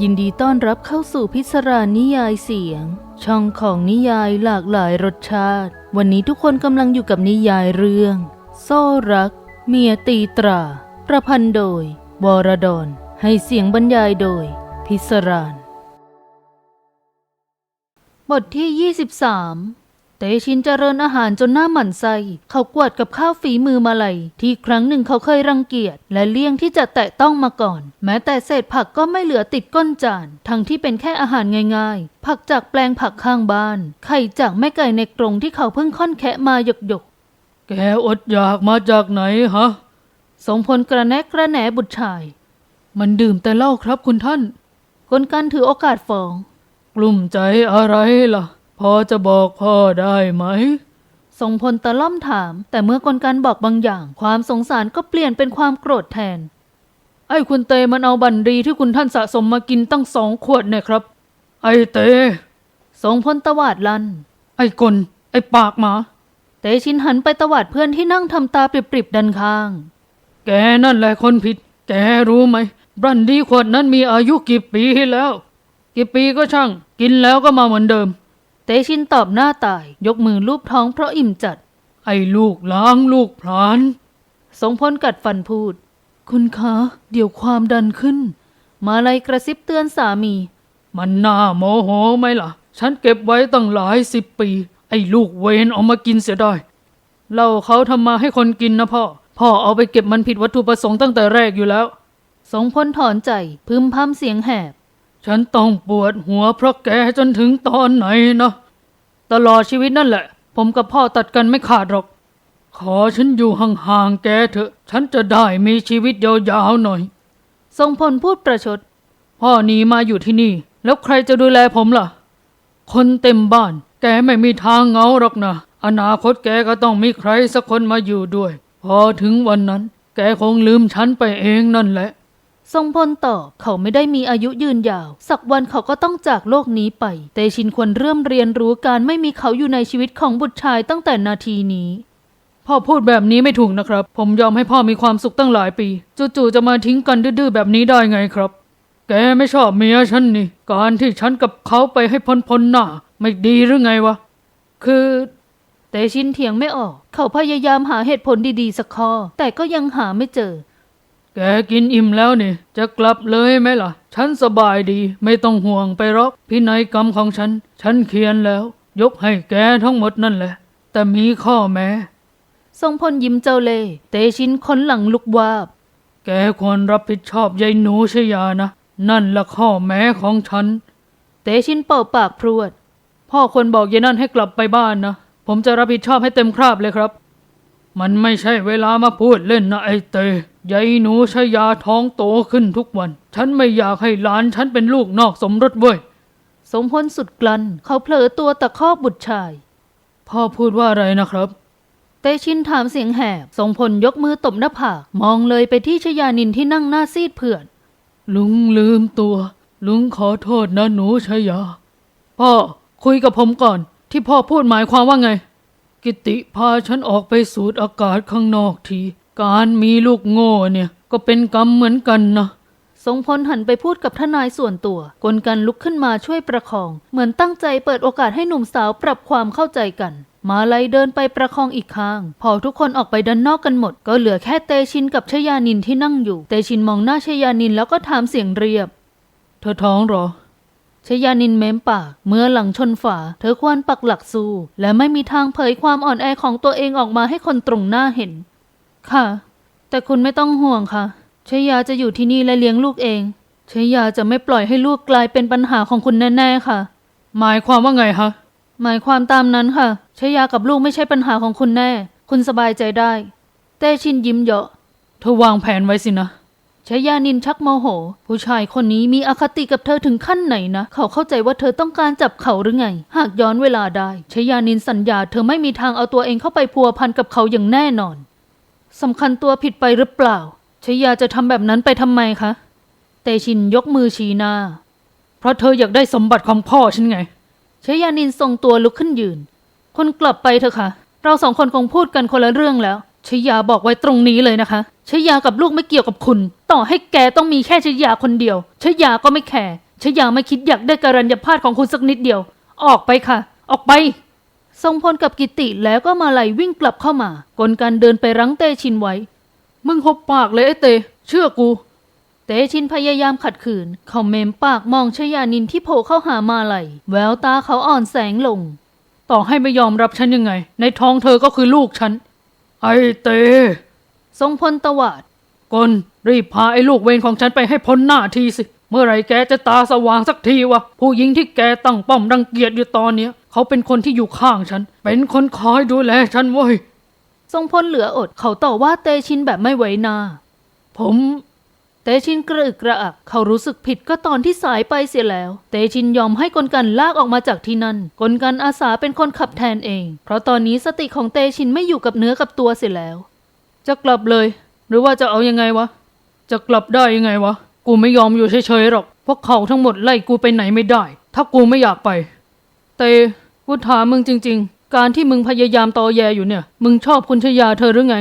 ยินดีต้อนรับเข้าสู่พิศรานิยายเสียง ช่องของนิยายหลากหลายรสชาติ วันนี้ทุกคนกำลังอยู่กับนิยายเรื่อง โซ่รัก เมียตีตรา ประพันธ์โดย วรดอนให้เสียงบรรยายโดย พิศรานบทที่ 23 เตชินเจริญอาหารจนหน้าหมันไส้เขากวาดกับข้าวฝีมือมาลัยที่ครั้งหนึ่งเขาเคยรังเกียจและเลี่ยงที่จะแตะต้องมาก่อน แม้แต่เศษผักก็ไม่เหลือติดก้นจาน ทั้งที่เป็นแค่อาหารง่ายๆ ผักจากแปลงผักข้างบ้าน ไข่จากแม่ไก่ในกรงที่เขาเพิ่งค่อนแคะมาหยกแกอดอยากมาจากไหนฮะๆสงพลกระแนะกระแหนบุตรชาย มันดื่มแต่เหล้าครับคุณท่านกลกันถือโอกาสฟ้อง กลุ่มใจอะไรล่ะพ อจะบอกพ่อได้ไหมทรงพลตะล่อมถาม แต่เมื่อกลกันบอกบางอย่าง ความสงสารก็เปลี่ยนเป็นความโกรธแทน ไอ้คุณเตมันเอาบันรีที่คุณท่านสะสมมากินตั้งสองขวดเนี่ยครับ ไอ้เตทรงพลตวาดลัน ไอ้กลไอ้ปากหมา เตชินหันไปตวาดเพื่อนที่นั่งทำตาปริบๆดันข้าง แกนั่นแหละคนผิด แกรู้ไหมบันดีขวดนั้นมีอายุกี่ปีแล้ว กี่ปีก็ช่าง กินแล้วก็มาเหมือนเดิม เตชินตอบหน้าตายยกมือลูบท้องเพราะอิ่มจัด ไอ้ลูกล้างลูกพลานทรงพลกัดฟันพูด คุณคะ เดี๋ยวความดันขึ้น มาลัยกระซิบเตือนสามี มันน่าโมโหไหมล่ะ ฉันเก็บไว้ตั้งหลายสิบปี ไอ้ลูกเวนเอามากินเสียได้เล้าเขาทำมาให้คนกินนะพ่อ พ่อเอาไปเก็บมันผิดวัตถุประสงค์ตั้งแต่แรกอยู่แล้วทรงพลถอนใจพึมพำเสียงแหบ ฉันต้องปวดหัวเพราะแกจนถึงตอนไหนนะ ตลอดชีวิตนั่นแหละ ผมกับพ่อตัดกันไม่ขาดหรอก ขอฉันอยู่ห่างๆแกเถอะ ฉันจะได้มีชีวิตยาวๆหน่อย ทรงพลพูดประชด พ่อหนีมาอยู่ที่นี่ แล้วใครจะดูแลผมล่ะ คนเต็มบ้าน แกไม่มีทางเหงาหรอกนะ อนาคตแกก็ต้องมีใครสักคนมาอยู่ด้วย พอถึงวันนั้น แกคงลืมฉันไปเองนั่นแหละ ทรงพลตอบเขาไม่ได้มีอายุยืนยาว สักวันเขาก็ต้องจากโลกนี้ไป เตชินควรเริ่มเรียนรู้การไม่มีเขาอยู่ในชีวิตของบุตรชายตั้งแต่นาทีนี้ พ่อพูดแบบนี้ไม่ถูกนะครับ ผมยอมให้พ่อมีความสุขตั้งหลายปีจู่ๆจะมาทิ้งกันดื้อๆแบบนี้ได้ไงครับ แกไม่ชอบเมียฉันนี่ การที่ฉันกับเขาไปให้พ้นๆหน้า ไม่ดีหรือไงวะ คือเตชินเถียงไม่ออก เขาพยายามหาเหตุผลดีๆสักข้อ แต่ก็ยังหาไม่เจอ แกกินอิ่มแล้วนี่ จะกลับเลยไหมล่ะ ฉันสบายดี ไม่ต้องห่วงไปหรอกพินัยกรรมของฉัน ฉันเขียนแล้ว ยกให้แกทั้งหมดนั่นแหละ แต่มีข้อแม้ทรงพลยิ้มเจ้าเล่ห์เตชินคนหลังลุกวาบ แกควรรับผิดชอบยายหนูชยานะ นั่นละข้อแม้ของฉัน เตชินเป่าปากพรวด พ่อควรบอกยายนั่นให้กลับไปบ้านนะ ผมจะรับผิดชอบให้เต็มคราบเลยครับ มันไม่ใช่เวลามาพูดเล่นนะไอ้เต ยยายหนูชยาท้องโตขึ้นทุกวัน ฉันไม่อยากให้หลานฉันเป็นลูกนอกสมรสเว้ย สมพลสุดกลั้นเขาเผลอตัวตะคอกบุตรชาย พ่อพูดว่าอะไรนะครับ เตชินถามเสียงแหบทรงพลยกมือตบหน้าผาก มองเลยไปที่ชยานินที่นั่งหน้าซีดเผือดลุงลืมตัว ลุงขอโทษนะหนูชยา พ่อคุยกับผมก่อน ที่พ่อพูดหมายความว่าไง กิติพาฉันออกไปสูดอากาศข้างนอกที การมีลูกโง่เนี่ยก็เป็นกรรมเหมือนกันนะทรงพลหันไปพูดกับทนายส่วนตัวกลกันลุกขึ้นมาช่วยประคอง เหมือนตั้งใจเปิดโอกาสให้หนุ่มสาวปรับความเข้าใจกัน มาลัยเดินไปประคองอีกข้าง พอทุกคนออกไปด้านนอกกันหมด ก็เหลือแค่เตชินกับชยานินที่นั่งอยู่ เตชินมองหน้าชยานินแล้วก็ถามเสียงเรียบ เธอท้องเหรอชยานินเม้มปากเมื่อหลังชนฝา เธอควรปักหลักสู้ และไม่มีทางเผยความอ่อนแอของตัวเองออกมาให้คนตรงหน้าเห็น ค่ะ แต่คุณไม่ต้องห่วงค่ะชยาจะอยู่ที่นี่และเลี้ยงลูกเองชยาจะไม่ปล่อยให้ลูกกลายเป็นปัญหาของคุณแน่ๆค่ะ หมายความว่าไงฮะหมายความตามนั้นค่ะชยากับลูกไม่ใช่ปัญหาของคุณแน่ คุณสบายใจได้ เต้ชินยิ้มเยาะเธอวางแผนไว้สินะชยานินชักโมโห ผู้ชายคนนี้มีอคติกับเธอถึงขั้นไหนนะ เขาเข้าใจว่าเธอต้องการจับเขาหรือไง หากย้อนเวลาได้ชยานินสัญญา เธอไม่มีทางเอาตัวเองเข้าไปพัวพันกับเขาอย่างแน่นอน สำคัญตัวผิดไปหรือเปล่าชยาจะทำแบบนั้นไปทำไมคะ เตชินยกมือชี้หน้า เพราะเธออยากได้สมบัติของพ่อฉันไงชยานินทรงตัวลุกขึ้นยืน คุณกลับไปเถอะค่ะ เราสองคนคงพูดกันคนละเรื่องแล้วชยาบอกไว้ตรงนี้เลยนะคะชยากับลูกไม่เกี่ยวกับคุณ ต่อให้แกต้องมีแค่ชยาคนเดียวชยาก็ไม่แคร์ชยาไม่คิดอยากได้การัญญาพาตของคุณสักนิดเดียว ออกไปค่ะ ออกไป ทรงพลกับกิติแล้วก็มาไหลวิ่งกลับเข้ามากลกันเดินไปรั้งเตชินไว้ มึงหบปากเลยไอ้เต เชื่อกู เตชินพยายามขัดขืน เขาเมมปากมองชยานินที่โผล่เข้าหามาไหลแววตาเขาอ่อนแสงลง ต่อให้ไม่ยอมรับฉันยังไง ในท้องเธอก็คือลูกฉัน ไอ้เตทรงพลตวาดกลรีบพาไอ้ลูกเวรของฉันไปให้พ้นหน้าทีสิ เมื่อไหรแกจะตาสว่างสักทีวะผู้หญิงที่แกตั้งป้อมรังเกียจอยู่ตอนเนี้ยเขาเป็นคนที่อยู่ข้างฉัน เป็นคนคอยดูแลฉันเว้ยทรงพลเหลืออดเขาต่อว่าเตชินแบบไม่ไว้หนา ผมเตชินกระอึกกระอัก เขารู้สึกผิดก็ตอนที่สายไปเสียแล้ว เตชินยอมให้กลกันลากออกมาจากที่นั่น กลกันอาสาเป็นคนขับแทนเอง เพราะตอนนี้สติของเตชินไม่อยู่กับเนื้อกับตัวเสียแล้ว จะกลับเลย หรือว่าจะเอายังไงวะ จะกลับได้ยังไงวะ กูไม่ยอมอยู่เฉยๆหรอก พวกเขาทั้งหมดไล่กูไปไหนไม่ได้ ถ้ากูไม่อยากไปเตกูถามมึงจริง ๆ การที่มึงพยายามตอแยอยู่เนี่ย มึงชอบคุณชยาเธอหรือไง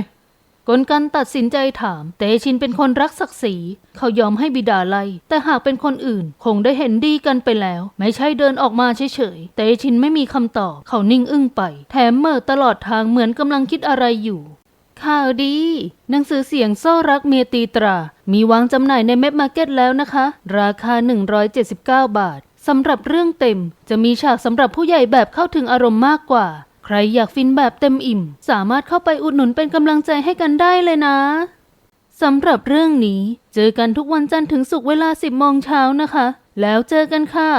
กลกันตัดสินใจถาม เตชินเป็นคนรักศักดิ์ศรี เขายอมให้บิดาไล่ แต่หากเป็นคนอื่น คงได้เห็นดีกันไปแล้ว ไม่ใช่เดินออกมาเฉยๆ เตชินไม่มีคำตอบ เขานิ่งอึ้งไป แถมเมื่อตลอดทางเหมือนกำลังคิดอะไรอยู่ ข่าวดี หนังสือเสียงโซ่รักเมียตีตรา มีวางจำหน่ายในเม็ดมาร์เก็ตแล้วนะคะ ราคา 179 บาทสำหรับเรื่องเต็ม จะมีฉากสำหรับผู้ใหญ่แบบเข้าถึงอารมณ์มากกว่า ใครอยากฟินแบบเต็มอิ่ม สามารถเข้าไปอุดหนุนเป็นกำลังใจให้กันได้เลยนะสำหรับเรื่องนี้ เจอกันทุกวันจันทร์ถึงศุกร์เวลา 10โมงเช้านะคะ แล้วเจอกันค่ะ